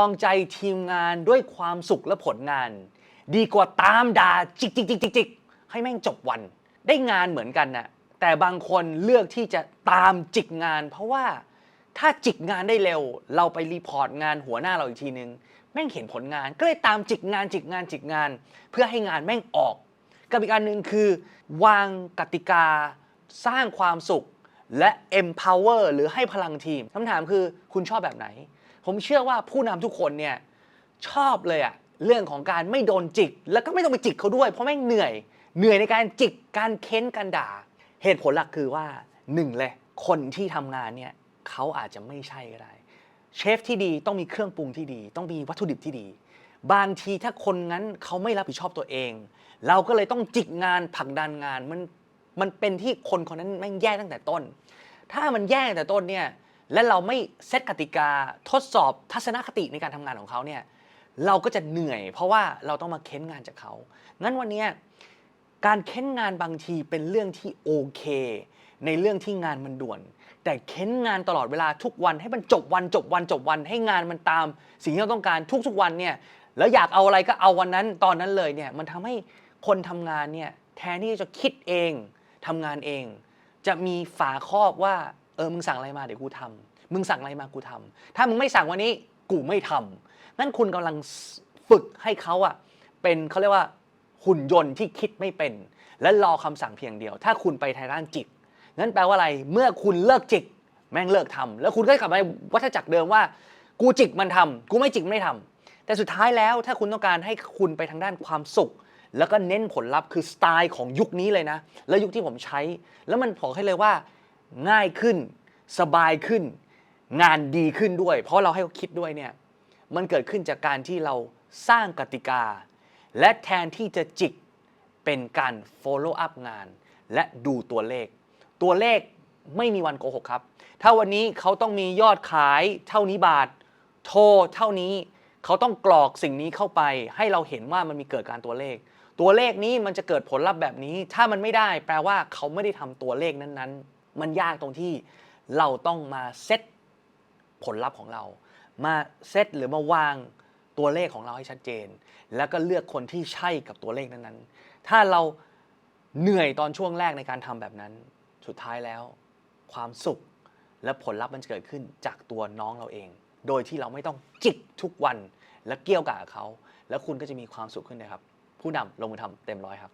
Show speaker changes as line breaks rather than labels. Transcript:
องใจทีมงานด้วยความสุขและผลงาน ดีกว่าตามด่าจิกจิกจิกจิกจิกให้แม่งจบวัน ได้งานเหมือนกันนะแต่บางคนเลือกที่จะตามจิกงาน เพราะว่าถ้าจิกงานได้เร็ว เราไปรีพอร์ตงานหัวหน้าเราอีกทีนึง แม่งเห็นผลงาน ก็เลยตามจิกงานจิกงานจิกงาน เพื่อให้งานแม่งออก กับอีกอันหนึ่งคือ วางกติกา สร้างความสุขและ empower หรือให้พลังทีมคำถามคือคุณชอบแบบไหน ผมเชื่อว่าผู้นำทุกคนเนี่ยชอบเลยอะเรื่องของการไม่โดนจิก แล้วก็ไม่ต้องไปจิกเขาด้วย เพราะแม่งเหนื่อยเหนื่อยในการจิกการเค้นการด่า เหตุผลหลักคือว่าหนึ่งเลยคนที่ทำงานเนี่ยเขาอาจจะไม่ใช่ก็ได้เชฟที่ดีต้องมีเครื่องปรุงที่ดี ต้องมีวัตถุดิบที่ดี บางทีถ้าคนนั้นเขาไม่รับผิดชอบตัวเอง เราก็เลยต้องจิกงานผลักดันงานมันมันเป็นที่คนคนนั้นแม่งแย่ตั้งแต่ต้น ถ้ามันแย่ตั้งแต่ต้นเนี่ย และเราไม่เซตกติกาทดสอบทัศนคติในการทำงานของเขาเนี่ยเราก็จะเหนื่อย เพราะว่าเราต้องมาเค้นงานจากเขา งั้นวันนี้การเค้นงานบางทีเป็นเรื่องที่โอเค ในเรื่องที่งานมันด่วน แต่เค้นงานตลอดเวลาทุกวันให้มันจบวันจบวันจบวันให้งานมันตาม สิ่งที่เราต้องการทุกๆวันเนี่ยแล้วอยากเอาอะไรก็เอาวันนั้นตอนนั้นเลยเนี่ยมันทำให้คนทำงานเนี่ยแทนที่จะคิดเองทำงานเอง จะมีฝาครอบว่า ออมึงสั่งอะไรมาเดี๋ยวกูทำมึงสั่งอะไรมากูทำถ้ามึงไม่สั่งวันนี้กูไม่ทำนั่นคุณกำลังฝึกให้เขาอะเป็นเขาเรียกว่าหุ่นยนต์ที่คิดไม่เป็น และรอคำสั่งเพียงเดียว ถ้าคุณไปทางด้านจิตนั่นแปลว่าอะไรเมื่อคุณเลิกจิก แม่งเลิกทำแล้วคุณก็กลับมาวัฏจักรเดิมว่า กูจิกมันทำกูไม่จิกไม่ทำแต่สุดท้ายแล้วถ้าคุณต้องการให้คุณไปทางด้านความสุข แล้วก็เน้นผลลัพธ์คือสไตล์ของยุคนี้เลยนะ แล้วยุคที่ผมใช้ แล้วมันบอกให้เลยว่า ง่ายขึ้น สบายขึ้น งานดีขึ้นด้วย เพราะเราให้เขาคิดด้วยเนี่ยมันเกิดขึ้นจากการที่เราสร้างกติกา และแทนที่จะจิกเป็นการ follow up งาน และดูตัวเลข ตัวเลขไม่มีวันโกหกครับ ถ้าวันนี้เขาต้องมียอดขายเท่านี้บาท โทรเท่านี้ เขาต้องกรอกสิ่งนี้เข้าไป ให้เราเห็นว่ามันมีเกิดการตัวเลข ตัวเลขนี้มันจะเกิดผลลัพธ์แบบนี้ ถ้ามันไม่ได้ แปลว่าเขาไม่ได้ทำตัวเลขนั้นๆ มันยากตรงที่เราต้องมาเซตผลลัพธ์ของเรา มาเซตหรือมาวางตัวเลขของเราให้ชัดเจน แล้วก็เลือกคนที่ใช่กับตัวเลขนั้นๆ ถ้าเราเหนื่อยตอนช่วงแรกในการทำแบบนั้น สุดท้ายแล้ว ความสุขและผลลัพธ์มันจะเกิดขึ้นจากตัวน้องเราเอง โดยที่เราไม่ต้องจิกทุกวันและเกี่ยวกาบเขา แล้วคุณก็จะมีความสุขขึ้นนะครับ ผู้นำลงมือทำเต็มร้อยครับ